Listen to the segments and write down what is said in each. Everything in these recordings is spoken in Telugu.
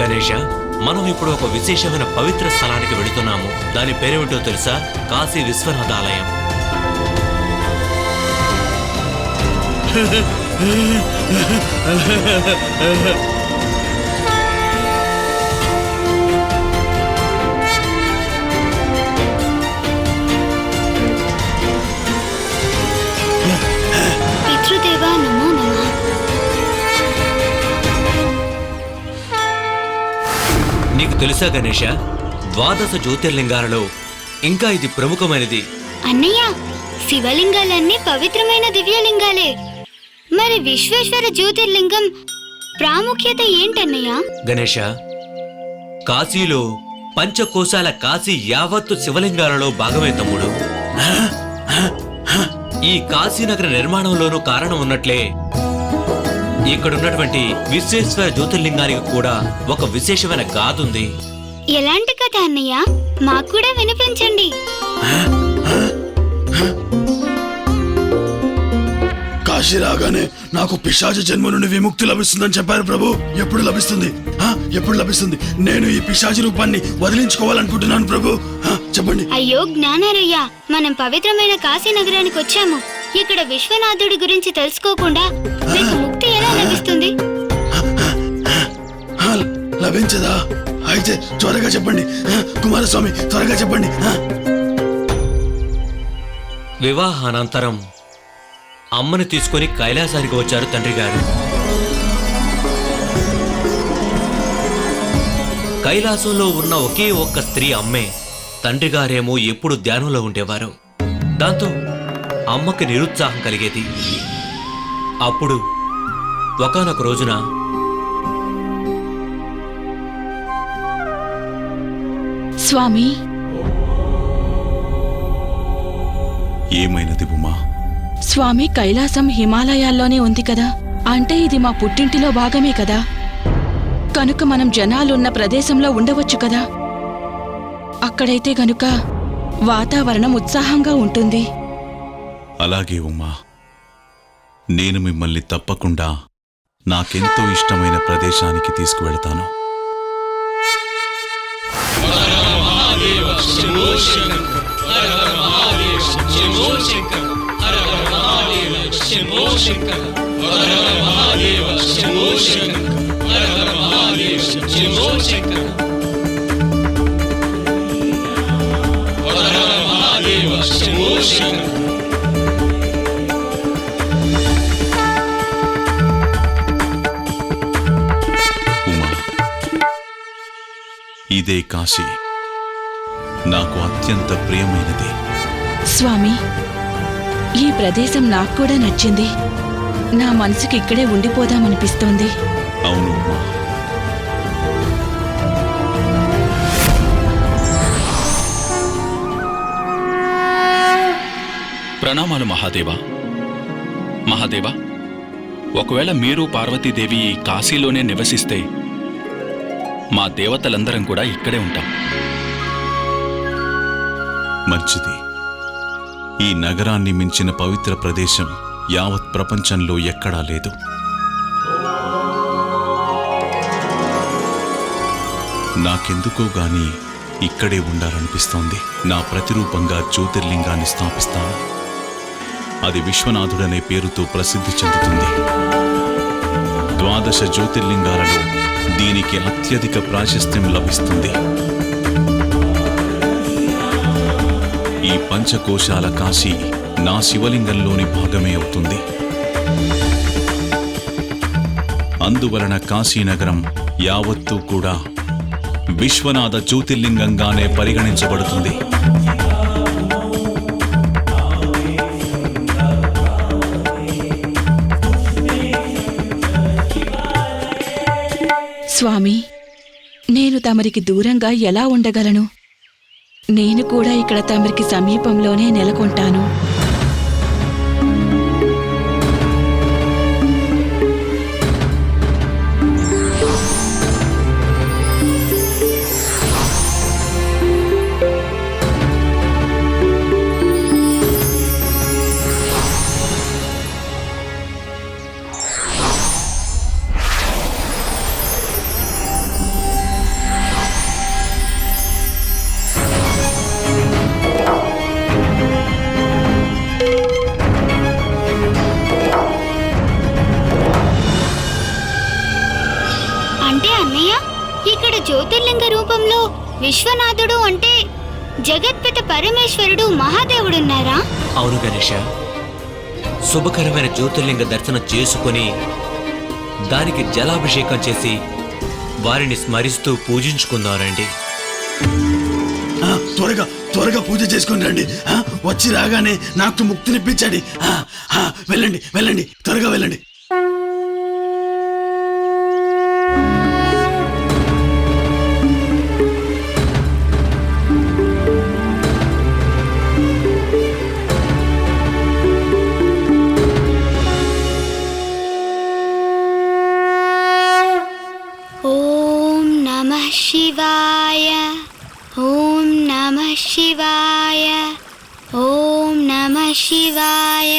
గణేష మనం ఇప్పుడు ఒక విశేషమైన పవిత్ర స్థలానికి వెళుతున్నాము. దాని పేరేమిటో తెలుసా? కాశీ విశ్వనాథ ఆలయం పితృదేవా నీకు తెలుసా గణేష? ద్వాదశ జ్యోతిర్లింగాలలో ఇంకా ఇది ప్రముఖమైనది. అన్నయ్య శివలింగాలన్నీ పవిత్రమైన దివ్యలింగాలే. మరి విశ్వేశ్వర జ్యోతిర్లింగం ప్రాముఖ్యత ఏంటన్నయ్య? గణేష కాశీలో పంచకోశాల కాశీ యావత్తు శివలింగాలలో భాగమే తమ్ముడు. ఈ కాశీనగర నిర్మాణంలోనూ కారణం ఉన్నట్లే ఇక్కడున్నటువంటి విశ్వేశ్వర జ్యోతిర్లింగానికి కూడా ఒక విశేషమైన గాథ ఉంది. ఎలాంటి కథ అన్నయ్య? మాకు కూడా వినిపించండి. కాశీ రాగానే నాకు పిశాచ జన్మ నుండి విముక్తి లభిస్తుందని చెప్పారు ప్రభు. ఎప్పుడు లభిస్తుంది? ఆ, ఎప్పుడు లభిస్తుంది? నేను ఈ పిశాచి రూపాన్ని వదిలించుకోవాలనుకుంటున్నాను ప్రభు. ఆ, చెప్పండి. అయ్యో జ్ఞానారయ్య మనం పవిత్రమైన కాశీ నగరానికి వచ్చాము. ఇక్కడ విశ్వనాథుడి గురించి తెలుసుకోకుండా ఎలా లభిస్తుంది? లభించదా? అయితే త్వరగా చెప్పండి. కుమారస్వామి త్వరగా చెప్పండి. వివాహానంతరం అమ్మని తీసుకొని కైలాసానికి వచ్చారు తండ్రి గారు. కైలాసంలో ఉన్న ఒకే ఒక్క స్త్రీ అమ్మే తండ్రి గారేమో ఎప్పుడు ధ్యానంలో ఉండేవారు. దాంతో అమ్మకి నిరుత్సాహం కలిగేది. అప్పుడు ఒకానొక రోజున స్వామి. ఏమైనది ఉమా? స్వామి కైలాసం హిమాలయాల్లోనే ఉంది కదా. అంటే ఇది మా పుట్టింటిలో భాగమే కదా. కనుక మనం జనాలున్న ప్రదేశంలో ఉండవచ్చు కదా. అక్కడైతే గనుక వాతావరణం ఉత్సాహంగా ఉంటుంది. అలాగే ఉమ్మా నేను మిమ్మల్ని తప్పకుండా నాకెంతో ఇష్టమైన ప్రదేశానికి తీసుకువెళతాను. ఉమా ఇదే కాశీ. నాకు అత్యంత ప్రియమైనది. స్వామి ఈ ప్రదేశం నాకు కూడా నచ్చింది. నా మనసుకి ఇక్కడే ఉండిపోదామనిపిస్తోంది. అవును ఉమా ప్రణామాలు మహాదేవ. మహాదేవ ఒకవేళ మీరు పార్వతీదేవి ఈ కాశీలోనే నివసిస్తే మా దేవతలందరం కూడా ఇక్కడే ఉంటాం. మంచిది ఈ నగరాన్ని మించిన పవిత్ర ప్రదేశం యావత్ ప్రపంచంలో ఎక్కడా లేదు. నాకెందుకో గాని ఇక్కడే ఉండాలనిపిస్తోంది. నా ప్రతిరూపంగా జ్యోతిర్లింగాన్ని స్థాపిస్తాను. అది విశ్వనాథుడనే పేరుతో ప్రసిద్ధి చెందుతుంది. ద్వాదశ జ్యోతిర్లింగాలలో దీనికి అత్యధిక ప్రాశస్త్యం లభిస్తుంది. ఈ పంచకోశాల కాశీ నా శివలింగంలోని భాగమే అవుతుంది. అందువలన కాశీనగరం యావత్తూ కూడా విశ్వనాథ జ్యోతిర్లింగంగానే పరిగణించబడుతుంది. స్వామి నేను తమరికి దూరంగా ఎలా ఉండగలను? నేను కూడా ఇక్కడ తమరికి సమీపంలోనే నెలకొంటాను. విశ్వనాథుడు అంటే జగత్పిత పరమేశ్వరుడు మహాదేవుడున్నారా? అవును గణేష. శుభకరమైన జ్యోతిర్లింగ దర్శనం చేసుకొని దానికి జలాభిషేకం చేసి వారిని స్మరిస్తూ పూజించుకుందామండి. ఆ, త్వరగా త్వరగా పూజ చేసుకుని రండి. ఆ, వచ్చి రాగానే నాకు ముక్తినిప్పించండి వెళ్ళండి వెళ్ళండి త్వరగా వెళ్ళండి. శివాయ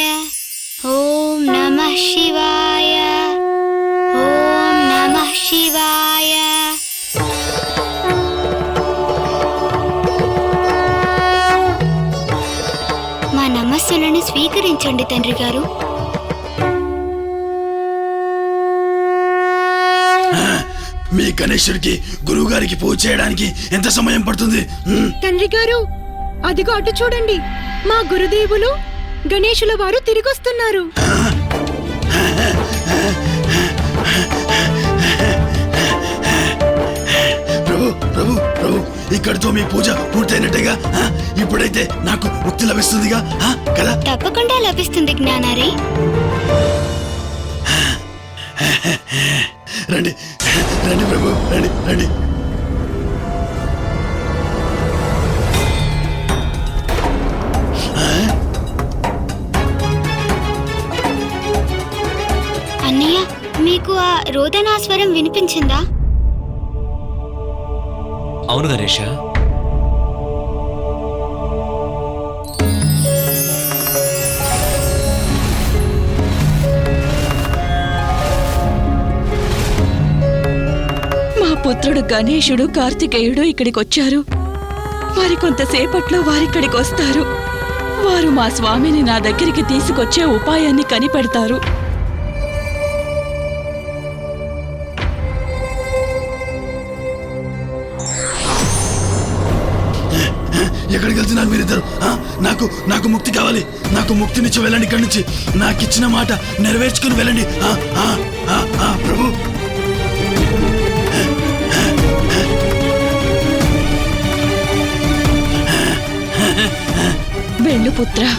ఓం నమః శివాయ ఓం నమః శివాయ మా నమస్సులను స్వీకరించండి తండ్రి గారు. మీ గణేశుడికి గురువు గారికి పూజ చేయడానికి ఎంత సమయం పడుతుంది? తండ్రి గారు అదిగో అటు చూడండి. మా గురుదేవులు గణేశుల వారు తిరిగొస్తున్నారు. ప్రభు ప్రభు ప్రభు ఇక్కడితో మీ పూజ పూర్తయినట్టుగా ఇప్పుడైతే నాకు ముక్తి లభిస్తుందిగా కదా? తప్పకుండా లభిస్తుంది జ్ఞానారి. రండి రండి ప్రభు రండి రండి. మీకు ఆ రోదనాస్వరం వినిపించిందా? అవును గణేష. మా పుత్రుడు గణేశుడు కార్తికేయుడు ఇక్కడికొచ్చారు. మరి కొంతసేపట్లో వారిక్కడికి వస్తారు వారు మా స్వామిని నా దగ్గరికి తీసుకొచ్చే ఉపాయాన్ని కనిపెడతారు. చేస్తున్నారు మీరిద్దరు. నాకు నాకు ముక్తి కావాలి. నాకు ముక్తినిచ్చి వెళ్ళండి ఇక్కడి నుంచి. నాకు ఇచ్చిన మాట నెరవేర్చుకుని వెళ్ళండి. ఆ, ఆ, ఆ, ఆ, ప్రభు. వెళ్ళు పుత్ర.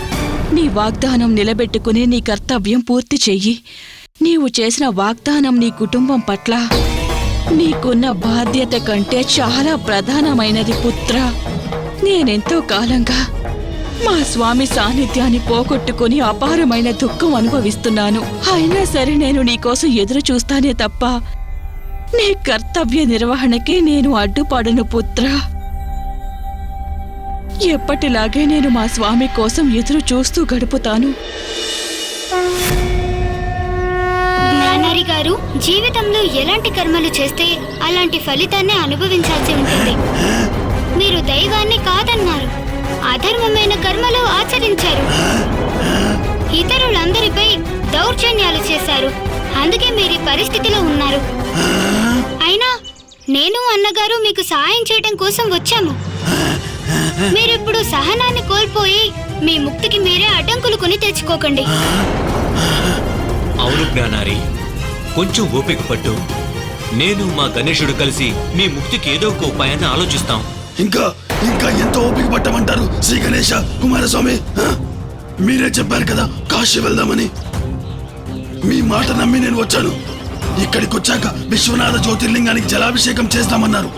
నీ వాగ్దానం నిలబెట్టుకుని నీ కర్తవ్యం పూర్తి చెయ్యి. నీవు చేసిన వాగ్దానం నీ కుటుంబం పట్ల నీకున్న బాధ్యత కంటే చాలా ప్రధానమైనది పుత్ర. నేనెంతో కాలంగా మా స్వామి సాన్నిధ్యాన్ని పోగొట్టుకుని అపారమైన దుఃఖం అనుభవిస్తున్నాను. అయినా సరే నేను నీకోసం ఎదురు చూస్తానే తప్ప నీ కర్తవ్య నిర్వహణకి నేను అడ్డుపడను పుత్ర. ఎప్పటిలాగే నేను మా స్వామి కోసం ఎదురు చూస్తూ గడుపుతాను. జ్ఞానారి గారు జీవితంలో ఎలాంటి కర్మలు చేస్తే అలాంటి ఫలితాన్ని అనుభవించాల్సి ఉంటుంది. మీరు దైవాన్ని కాదన్నారు. అధర్మమైన కర్మలు ఆచరించారు. ఇతరులందరిపై దౌర్జన్యాలు చేశారు. అందుకే మీరు పరిస్థితిలో ఉన్నారు. అయినా నేను అన్నగారు మీకు సహాయం చేయడం కోసం వచ్చాము. మీరిప్పుడు సహనాన్ని కోల్పోయి మీ ముక్తికి మీరే అడ్డంకులు కొని తెచ్చుకోకండి. అవును జ్ఞానారి కొంచెం ఓపిక పట్టు. నేను మా గణేశుడు కలిసి మీ ముక్తికి ఏదో ఒక ఉపాయాన్ని ఆలోచిస్తాం. ఇంకా ఇంకా ఎంత ఓపిక పట్టమంటారు శ్రీ గణేశ కుమారస్వామి మీరే చెప్పారు కదా కాశీ వెళ్దామని. మీ మాట నమ్మి నేను వచ్చాను. ఇక్కడికి వచ్చాక విశ్వనాథ జ్యోతిర్లింగానికి జలాభిషేకం చేస్తామన్నారు.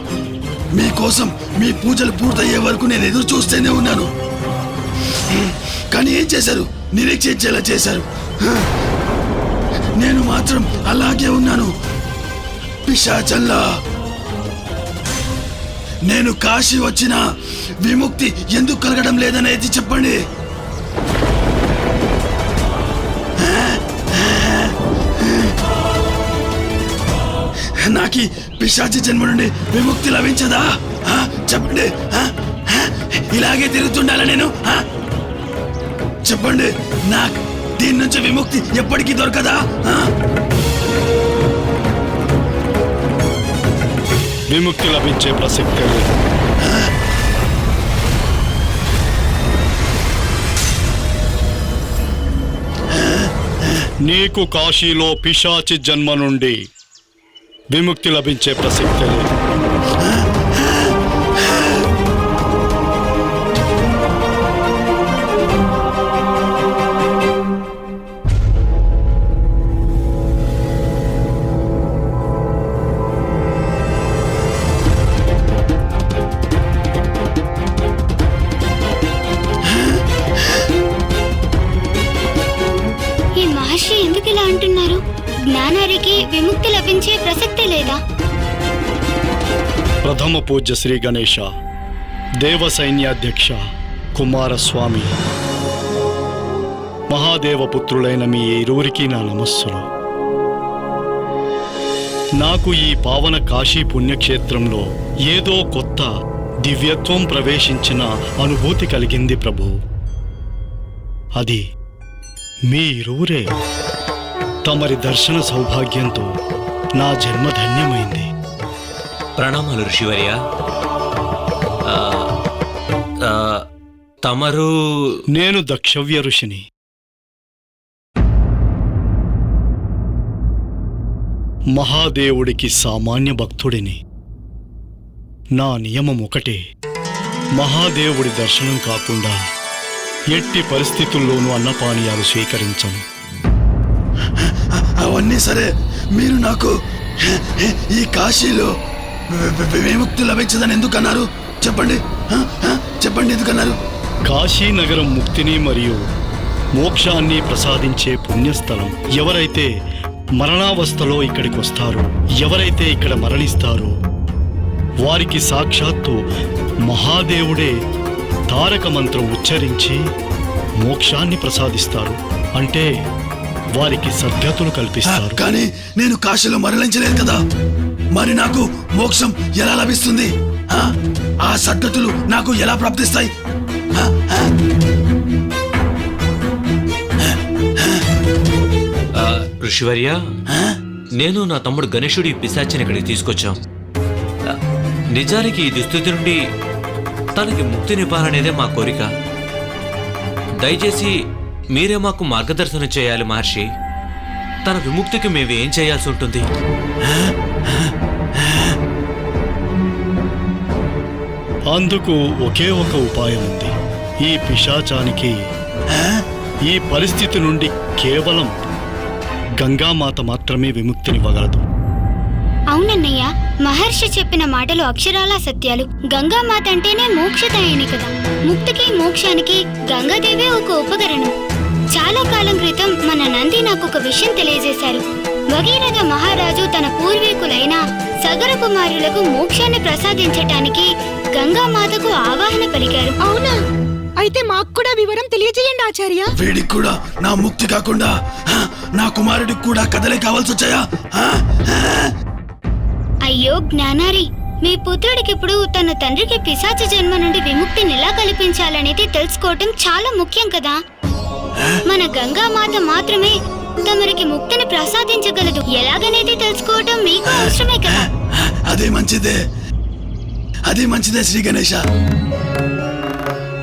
మీకోసం మీ పూజలు పూర్తయ్యే వరకు నేను ఎదురు చూస్తూనే ఉన్నాను. కానీ ఏం చేశారు? నిరీక్షించేలా చేశారు. నేను మాత్రం అలాగే ఉన్నాను. పిశాచల్లా. నేను కాశీ వచ్చిన విముక్తి ఎందుకు కలగడం లేదనేది చెప్పండి. నాకి పిశాచి జన్మ నుండి విముక్తి లభించదా? చెప్పండి. ఇలాగే తిరుగుతుండాలా నేను? చెప్పండి. నాకు దీని నుంచి విముక్తి ఎప్పటికీ దొరకదా? విముక్తి లభించే ప్రసక్తే లేదు. నీకు కాశీలో పిశాచి జన్మ నుండి విముక్తి లభించే ప్రసక్తే లేదు. జ్ఞానానికి విముక్తి లభించే ప్రసక్తే లేదా? ప్రథమ పూజ్య శ్రీ గణేశ దేవ సైన్యాధ్యక్ష కుమారస్వామి. మహాదేవపుత్రులైన మీ ఇరువురికి నా నమస్సులు. నాకు ఈ పావన కాశీ పుణ్యక్షేత్రంలో ఏదో కొత్త దివ్యత్వం ప్రవేశించిన అనుభూతి కలిగింది ప్రభు. అది మీ ఇరువురే. తమరి దర్శన సౌభాగ్యంతో నా జన్మ ధన్యమైంది. ప్రణామాలు ఋషివర్య. ఆ, ఆ, తమరు నేను దక్షవ్య ఋషిని. మహాదేవుడికి సామాన్య భక్తుడిని. నా నియమం ఒకటే. మహాదేవుడి దర్శనం కాకుండా ఎట్టి పరిస్థితుల్లోనూ అన్నపానీయాలు స్వీకరించను. అవన్నీ సరే. మీరు నాకు ఈ కాశీలో విముక్తి లభించదని ఎందుకు అన్నారు చెప్పండి చెప్పండి ఎందుకన్నారు? కాశీ నగరం ముక్తిని మరియు మోక్షాన్ని ప్రసాదించే పుణ్యస్థలం ఎవరైతే మరణావస్థలో ఇక్కడికి వస్తారో ఎవరైతే ఇక్కడ మరణిస్తారో వారికి సాక్షాత్తు మహాదేవుడే తారక మంత్రం ఉచ్చరించి మోక్షాన్ని ప్రసాదిస్తారు. అంటే వారికి సద్గతులు కల్పిస్తారు. కానీ నేను కాశీలో మరలించలేదు కదా. మరి నాకు మోక్షం ఎలా లభిస్తుంది? ఆ? సద్గతులు నాకు ఎలా ప్రాప్తిస్తాయి? ఋషివర్య నేను నా తమ్ముడు గణేశుడి పిశాచిని ఇక్కడికి తీసుకొచ్చాం. నిజానికి ఈ దుస్థితి నుండి తనకి ముక్తినివ్వాలనేదే మా కోరిక. దయచేసి మీరే మాకు మార్గదర్శనం చేయాలి మహర్షి. తన విముక్తికి మేము ఏం చేయాల్సి ఉంటుంది? అందుకు ఒకే ఒక ఉపాయం ఉంది. ఈ పిశాచానికి ఈ పరిస్థితి నుండి కేవలం గంగామాత మాత్రమే విముక్తినివ్వగలదు. అవునన్నయ్య మహర్షి చెప్పిన మాటలు అక్షరాలా సత్యాలు. గంగామాత అంటేనే మోక్షదాయిని కదా. ముక్తికి మోక్షానికి గంగాదేవే ఒక ఉపకరణం. చాలా కాలం క్రితం మన నంది నాకు ఒక విషయం తెలియజేశారు. భగీరథ మహారాజు తన పూర్వీకులైన సగర కుమారులకు మోక్షాన్ని ప్రసాదించటానికి గంగామాతకు ఆవాహన పలికారు. అవునా? అయితే మాకు కూడా వివరం తెలియజేయండి ఆచార్య. వీడికి కూడా నా ముక్తి కాకుండా హ, నా కుమారుడికి కూడా కథలే కావాల్సి వచ్చాయా హ? అయ్యో జ్ఞానారి మీ పుత్రుడికి ఇప్పుడు తన తండ్రికి పిశాచ జన్మ నుండి విముక్తిని ఎలా కల్పించాలనేది తెలుసుకోవటం చాలా ముఖ్యం కదా. మన గంగామాత మాత్రమే తమరికి ముక్తిని ప్రసాదించగలదు. ఎలాగనేది తెలుసుకోవటం మీకు అవసరమే కదా? అదే మంచిదే. అదే మంచిదే శ్రీ గణేష.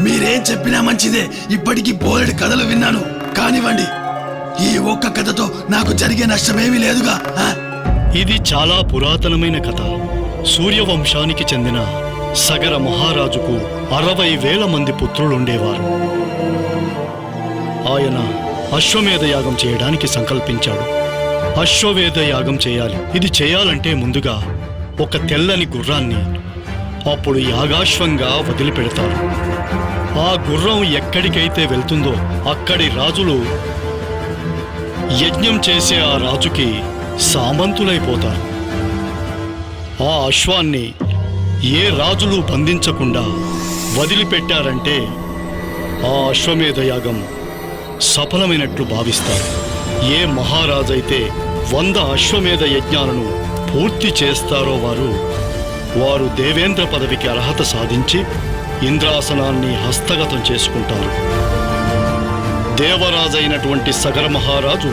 మీరేం చెప్పినా మంచిదే. ఇప్పటికీ బోలెడు కథలు విన్నాను. కానివ్వండి. ఈ ఒక్క కథతో నాకు జరిగే నష్టమేమీ లేదుగా ఆ? ఇది చాలా పురాతనమైన కథ. సూర్యవంశానికి చెందిన సగర మహారాజుకు అరవై వేల మంది పుత్రులుండేవారు. ఆయన అశ్వమేధ యాగం చేయడానికి సంకల్పించాడు. అశ్వమేధ యాగం చేయాలి. ఇది చేయాలంటే ముందుగా ఒక తెల్లని గుర్రాన్ని అప్పుడు యాగాశ్వంగా వదిలిపెడతారు. ఆ గుర్రం ఎక్కడికైతే వెళ్తుందో అక్కడి రాజులు యజ్ఞం చేసే ఆ రాజుకి సామంతులైపోతారు. ఆ అశ్వాన్ని ఏ రాజులు బంధించకుండా వదిలిపెట్టారంటే ఆ అశ్వమేధ యాగం సఫలమైనట్లు భావిస్తారు. ఏ మహారాజైతే వంద అశ్వమేధ యజ్ఞాలను పూర్తి చేస్తారో వారు వారు దేవేంద్ర పదవికి అర్హత సాధించి ఇంద్రాసనాన్ని హస్తగతం చేసుకుంటారు. దేవరాజైనటువంటి సగర మహారాజు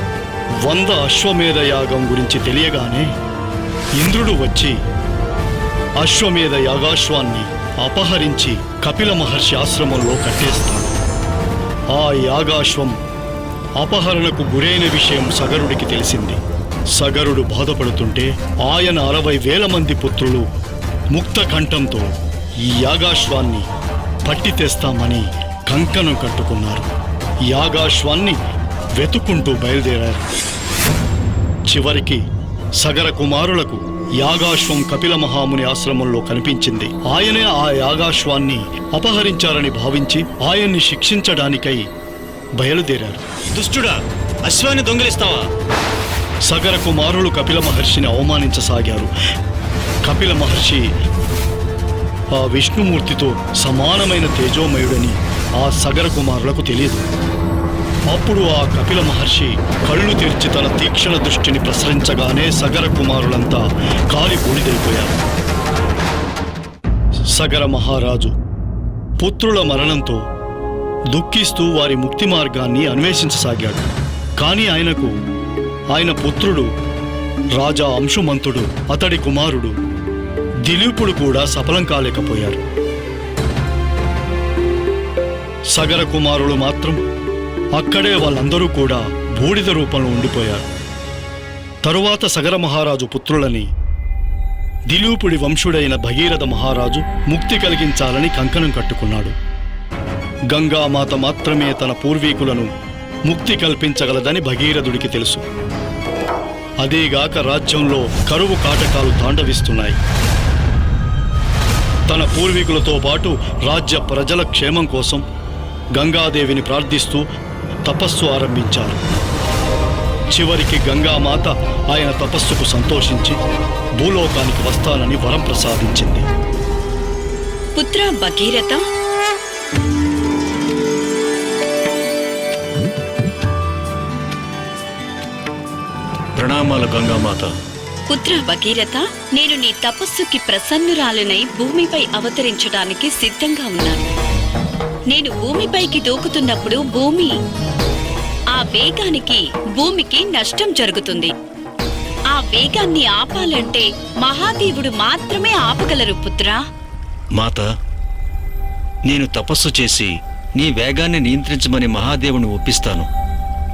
వంద అశ్వమేధ యాగం గురించి తెలియగానే ఇంద్రుడు వచ్చి అశ్వమేధ యాగాశ్వాన్ని అపహరించి కపిల మహర్షి ఆశ్రమంలో కట్టేస్తాడు. ఆ యాగాశ్వం అపహరణకు గురైన విషయం సగరుడికి తెలిసింది. సగరుడు బాధపడుతుంటే ఆయన అరవై వేల మంది పుత్రులు ముక్త కంఠంతో ఈ యాగాశ్వాన్ని పట్టి తెస్తామని కంకణం కట్టుకున్నారు. యాగాశ్వాన్ని వెతుక్కుంటూ బయలుదేరారు. చివరికి సగర కుమారులకు యాగాశ్వం కపిల మహాముని ఆశ్రమంలో కనిపించింది. ఆయనే ఆ యాగాశ్వాన్ని అపహరించారని భావించి ఆయన్ని శిక్షించడానికై బయలుదేరారు. దుష్టుడా అశ్వాన్ని దొంగిలిస్తావా? సగర కుమారులు కపిల మహర్షిని అవమానించసాగారు. కపిల మహర్షి ఆ విష్ణుమూర్తితో సమానమైన తేజోమయుడని ఆ సగర కుమారులకు తెలియదు. అప్పుడు ఆ కపిల మహర్షి కళ్ళు తెరిచి తన తీక్షణ దృష్టిని ప్రసరించగానే సగర కుమారులంతా కాలి బూడిదైపోయారు. సగర మహారాజు పుత్రుల మరణంతో దుఃఖిస్తూ వారి ముక్తి మార్గాన్ని అన్వేషించసాగాడు. కానీ ఆయనకు ఆయన పుత్రుడు రాజా అంశుమంతుడు అతడి కుమారుడు దిలీపుడు కూడా సఫలం కాలేకపోయారు. సగర కుమారుడు మాత్రం అక్కడే వాళ్ళందరూ కూడా బూడిద రూపంలో ఉండిపోయారు. తరువాత సగర మహారాజు పుత్రులని దిలీపుడి వంశుడైన భగీరథ మహారాజు ముక్తి కలిగించాలని కంకణం కట్టుకున్నాడు. గంగామాత మాత్రమే తన పూర్వీకులను ముక్తి కల్పించగలదని భగీరథుడికి తెలుసు. అదేగాక రాజ్యంలో కరువు కాటకాలు తాండవిస్తున్నాయి. తన పూర్వీకులతో పాటు రాజ్య ప్రజల క్షేమం కోసం గంగాదేవిని ప్రార్థిస్తూ తపస్సు ఆరంభించారు. చివరికి గంగామాత ఆయన తపస్సుకు సంతోషించి భూలోకానికి వస్తానని వరం ప్రసాదించింది. పుత్ర భగీరథ. ప్రణామాలు గంగామాత. పుత్ర భగీరథ నేను నీ తపస్సుకి ప్రసన్నురాలనై భూమిపై అవతరించడానికి సిద్ధంగా ఉన్నాను. నేను భూమిపైకి దూకుతున్నప్పుడు భూమి ఆ వేగానికి భూమికి నష్టం జరుగుతుంది. ఆ వేగాన్ని ఆపాలంటే మహాదేవుడు మాత్రమే ఆపగలరు పుత్రా. మాత నేను తపస్సు చేసి నీ వేగాన్ని నియంత్రించమని మహాదేవుని ఒప్పిస్తాను.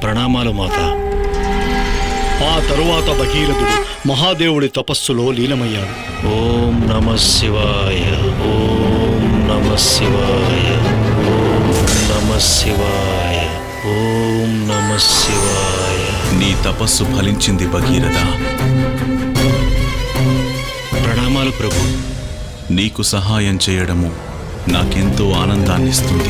ప్రణామాలు మాత. ఆ తరువాత భగీరథుడు మహాదేవుడి తపస్సులో లీనమయ్యాడు. ఓం నమ శివాయ ఓం నమ శివాయ. నమ శివాయ. ఓం నమ శివాయ. నీ తపస్సు ఫలించింది భగీరథ. ప్రణామాలు ప్రభు. నీకు సహాయం చేయడము నాకెంతో ఆనందాన్నిస్తుంది.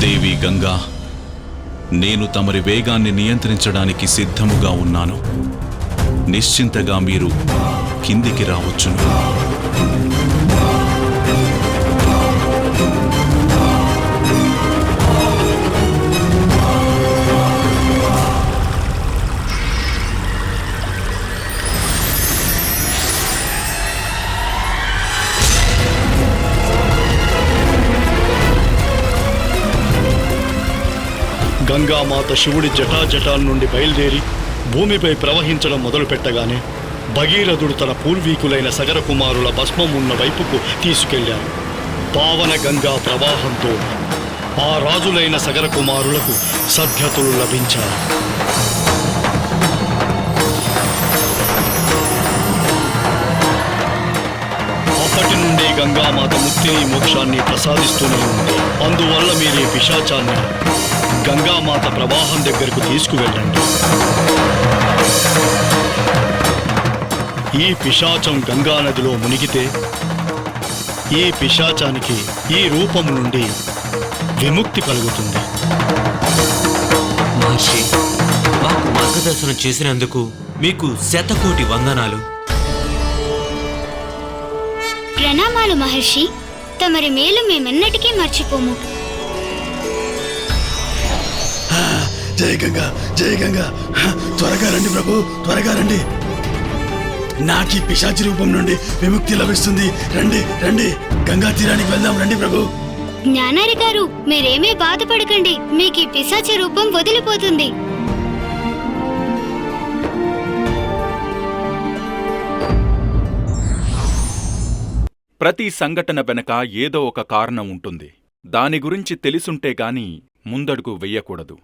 దేవి గంగా నేను తమరి వేగాన్ని నియంత్రించడానికి సిద్ధముగా ఉన్నాను. నిశ్చింతగా మీరు కిందికి రావచ్చును. గంగామాత శివుడి జటాజటాల నుండి బయలుదేరి భూమిపై ప్రవహించడం మొదలుపెట్టగానే భగీరథుడు తన పూర్వీకులైన సగర కుమారుల భస్మం ఉన్న వైపుకు తీసుకెళ్ళారు పావన గంగా ప్రవాహంతో ఆ రాజులైన సగర కుమారులకు సద్గతులు లభించారు అప్పటి నుండి గంగామాత ముక్తిని మోక్షాన్ని ప్రసాదిస్తూనే ఉంది. అందువల్ల మీరే పిశాచాన్ని గంగామాత ప్రవాహం దగ్గరకు తీసుకువెళ్ళండి. ఈ పిశాచం గంగా నదిలో మునిగితే ఈ పిశాచానికి ఈ రూపం నుండి విముక్తి కలుగుతుంది. మహర్షి మాకు మార్గదర్శనం చేసినందుకు మీకు శతకోటి వందనాలు. ప్రణామాలు మహర్షి. తమరి మేలు మేమెన్నటికీ మర్చిపోము. జయ గంగా జయ గంగా. త్వరగా రండి ప్రభు త్వరగా రండి. నాకు ఈ పిశాచి రూపం నుండి విముక్తి లభిస్తుంది. రండి రండి. గంగా తీరానికి వెళ్దాం రండి ప్రభు. జ్ఞానారి గారు మీరేమీ బాధపడకండి. మీకు ఈ పిశాచి రూపం వదిలిపోతుంది. ప్రతి సంఘటన వెనక ఏదో ఒక కారణం ఉంటుంది. దాని గురించి తెలుసుంటే గాని ముందడుగు వెయ్యకూడదు